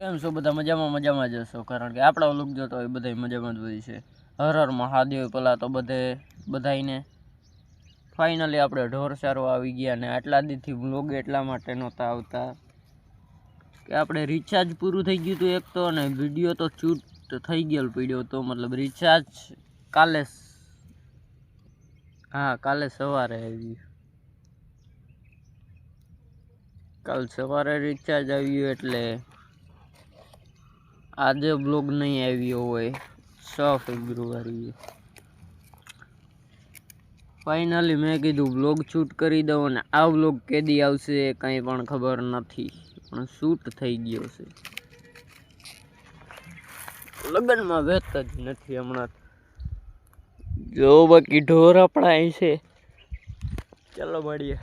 કેમ છો? બધા મજામાં મજામાં જ હશો? કારણ કે આપણા લુક જોતો હોય બધા મજામાં જ હોય છે. હર હર મહાદેવ પેલા તો બધે બધાઈને ફાઇનલી આપણે ઢોર સારો આવી ગયા ને આટલા દીથી બ્લોગ એટલા માટે નહોતા આવતા. કે આપણે રિચાર્જ પૂરું થઈ ગયું હતું એક તો અને વીડિયો તો ચૂટ થઈ ગયેલો પડ્યો તો, મતલબ રિચાર્જ કાલે હા, કાલે સવારે આવ્યું કાલ સવારે રિચાર્જ આવ્યું એટલે આજે બ્લોગ નહીં આવ્યો હોય. છ ફેબ્રુઆરીએ. ફાઇનલી મેં કીધું બ્લોગ શૂટ કરી દઉં અને આ બ્લોગ કેદી આવશે કંઈ પણ ખબર નથી. પણ શૂટ થઈ ગયો છે. લગ્નમાં વેત જ નથી હમણાં. જો બાકી ઢોર આપણા છે. ચાલો મળીએ.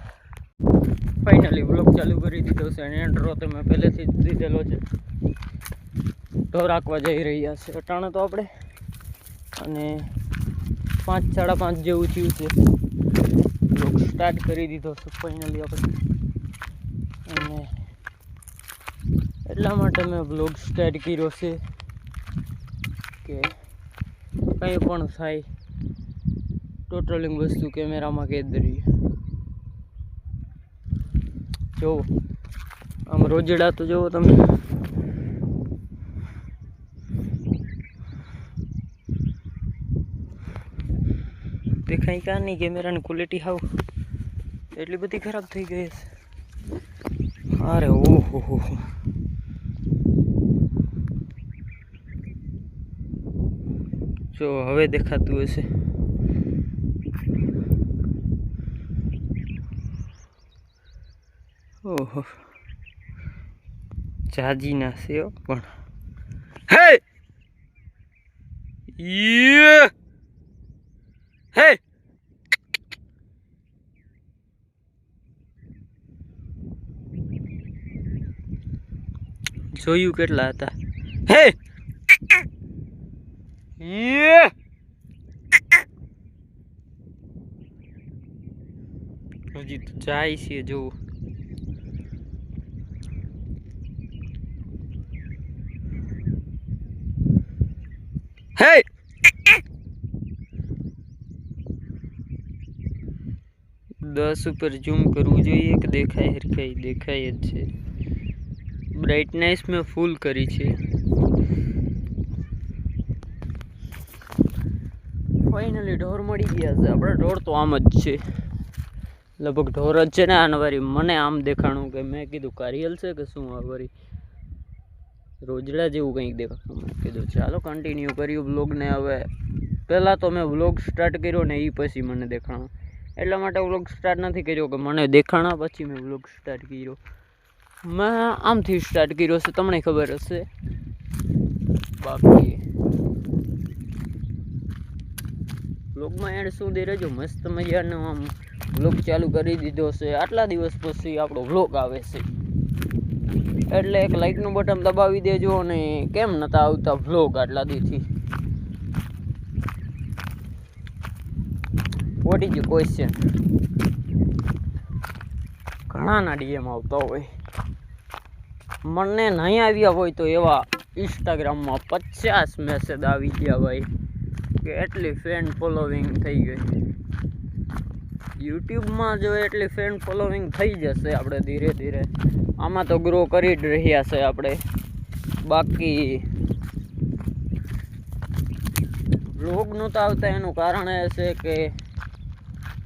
ફાઇનલી બ્લોગ ચાલુ કરી દીધો છે અને એન્ડ્રો તો મેં પહેલેથી જ દીધેલો છે. ઢોર રાખવા જઈ રહ્યા છે અટાણે તો આપણે. અને પાંચ, સાડા પાંચ જેવું થયું છે. બ્લોગ સ્ટાર્ટ કરી દીધો છે ફાઇનલી આપણે. અને એટલા માટે મેં બ્લોગ સ્ટાર્ટ કર્યો છે કે કંઈ પણ થાય ટોટલિંગ વસ્તુ કેમેરામાં કેદ રહી જોવો આમ રોજડા તો જોવો તમે. દેખાય કા નહીં કેમેરાની ક્વોલિટી હાવ એટલી બધી ખરાબ થઈ ગઈ છે અરે ઓહો, હો હો. જો, હવે દેખાતું હશે. ઓહો. જાજી ના છે હો, પણ. હે! યે હે જોયું કેટલા હતા. હે! યે હજી તો જાય છે જોવું હે! દસ ઉપર ઝૂમ કરવું જોઈએ કે દેખાય હરખાઈ? દેખાય જ છે. બ્રાઇટનેસ મેં ફૂલ કરી છે. ફાઇનલી ઢોર મળી ગયા છે. આપણે ઢોર તો આમ જ છે. લગભગ ઢોર જ છે ને આનવારી મને આમ દેખાણું કે મેં કીધું કારિયલ છે કે શું આવરી રોજડા જેવું કંઈક દેખાણું મેં કીધું. ચાલો કન્ટિન્યુ કર્યું બ્લોગને હવે. પહેલાં તો મેં વ્લોગ સ્ટાર્ટ કર્યો ને એ પછી મને દેખાણો. એટલા માટે વ્લોગ સ્ટાર્ટ નથી કર્યો કે મને દેખાણા પછી મેં વ્લોગ સ્ટાર્ટ કર્યો. મેં આમથી સ્ટાર્ટ કર્યો છે, તમને ખબર હશે. બાકી. વ્લોગમાં એન્ડ સુધી રહેજો મસ્ત મજાનો આમ વ્લોગ ચાલુ કરી દીધો છે. આટલા દિવસ પછી આપણો વ્લોગ આવે છે. એટલે એક લાઇકનું બટન દબાવી દેજો અને કેમ નતા આવતા વ્લોગ આટલા દીથી. વોટ ઇઝ યુ ક્વેશ્ચન ઘણાના ડીએમ આવતા હોય. મને નહીં આવ્યા હોય તો એવા ઇન્સ્ટાગ્રામમાં પચાસ મેસેજ આવી ગયા ભાઈ કે એટલી ફેન ફોલોવિંગ થઈ ગઈ. યુટ્યુબમાં જો એટલી ફેન ફોલોવિંગ થઈ જશે આપણે ધીરે ધીરે, આમાં તો ગ્રો કરી જ રહ્યા છે આપણે. બાકી વ્લોગ નહોતા આવતા એનું કારણ એ છે કે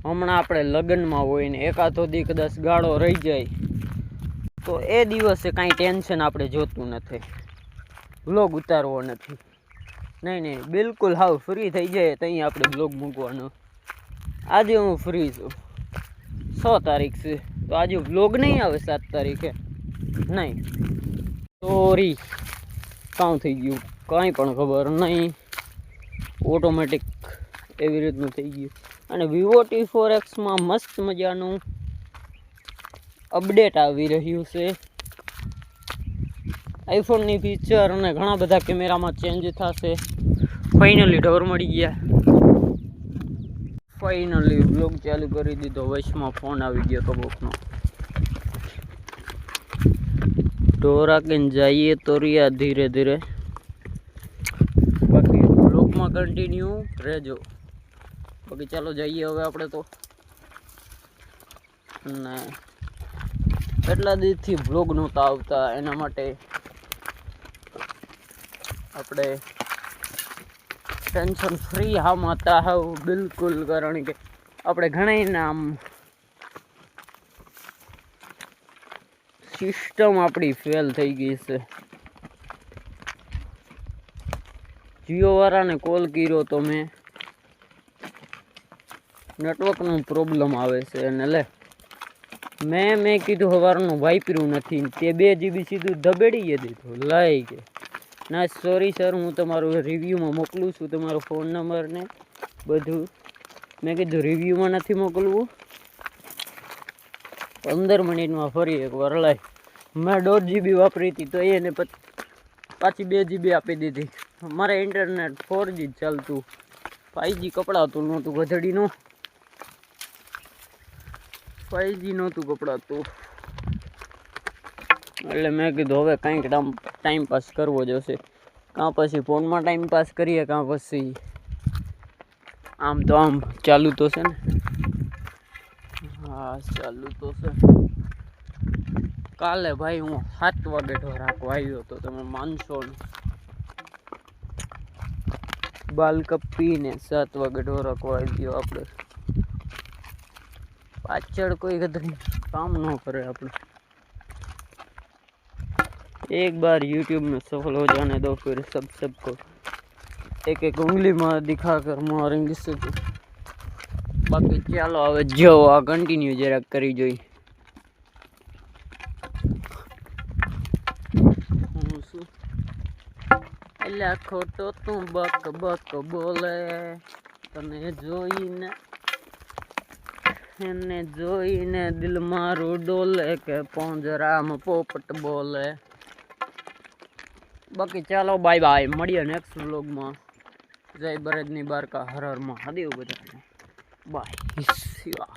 હમણાં આપણે લગ્નમાં હોય ને એકાદો દી કદાચ ગાળો રહી જાય, તો એ દિવસે કાંઈ ટેન્શન આપણે જોતું નથી. વ્લોગ ઉતારવો નથી. નહીં નહીં, બિલકુલ હાવ ફ્રી થઈ જાય ત્યાં આપણે બ્લોગ મૂકવાનો. આજે હું ફ્રી છું. છ તારીખ છે, તો આજે વ્લોગ નહીં આવે સાત તારીખે. નહીં. સોરી કાં થઈ ગયું. કાંઈ પણ ખબર નહીં. ઓટોમેટિક એવી રીતનું થઈ ગયું. અને વિવો ટી ફોર એક્સમાં મસ્ત મજાનું અપડેટ આવી રહ્યું છે. આઈફોનની ફીચર અને ઘણા બધા કેમેરામાં ચેન્જ થશે. ફાઇનલી ઢોર મળી ગયા. ફાઇનલી બ્લોગ ચાલુ કરી દીધો. વચમાં ફોન આવી ગયો કબોકનો ઢોર કે જઈએ તો રહ્યા ધીરે ધીરે. બાકી બ્લોગમાં કન્ટિન્યુ રહેજો. બાકી ચાલો જઈએ હવે આપણે તો. ને એટલા દિવસથી બ્લોગ નહોતા આવતા, એના માટે આપણે ટેન્શન ફ્રી હામ હતા હાવ બિલકુલ, કારણ કે આપણે ઘણા આમ સિસ્ટમ આપણી ફેલ થઈ ગઈ છે. જીઓ વાળાને કોલ કર્યો તો મેં. નેટવર્કનો પ્રોબ્લેમ આવે છે અને લે, મેં મેં કીધું સવારનું વાપર્યું નથી તે બે જીબી સીધું દબેડીએ દીધું. લઈ કે ના સોરી સર હું તમારું રિવ્યૂમાં મોકલું છું, તમારો ફોન નંબર ને બધું. મેં કીધું રિવ્યૂમાં નથી મોકલવું. પંદર મિનિટમાં ફરી એકવાર લઈ. મેં દોઢ જીબી વાપરી હતી તો એને પછી બે જીબી આપી દીધી. મારે ઇન્ટરનેટ ફોર જી જ ચાલતું. ફાઈવજી કપડાતું નહોતું, ગધડીનું. ફાઈવજી નહોતું કપડાતું. એટલે મેં કીધું, હવે કંઈક ટાઈમ પાસ કરવો જોશે કાં પછી ફોનમાં ટાઈમ પાસ કરીએ, કાં પછી આમ તો આમ ચાલુ તો છે ને? હા, ચાલુ તો છે. કાલે ભાઈ હું સાત વાગે રાખવા આવ્યો હતો, તમે માનશો ને? બાલ કપીને સાત વાગે ઢોરાકો આવી ગયો આપણે પાછળ કોઈ કદરી કામ ન કરે આપણે एक बार यूट्यूब में सफल हो जाने दो फिर सब सबको एक एक उंगली में दिखा कर मारेंगे सब બાકી ચાલો હવે જો આ કન્ટિન્યુ જરાક કરી જોઈ હું શું એટલે ખોટો તું બક બક બોલે તને જોઈને એને જોઈને દિલ મારું ડોલે કે પોંજરામાં પોપટ બોલે. બાકી ચાલો બાય બાય મળીએ નેક્સ્ટ વ્લોગમાં જય બરદની બારકા. હરહરમાં હર બધા બાય શિવા.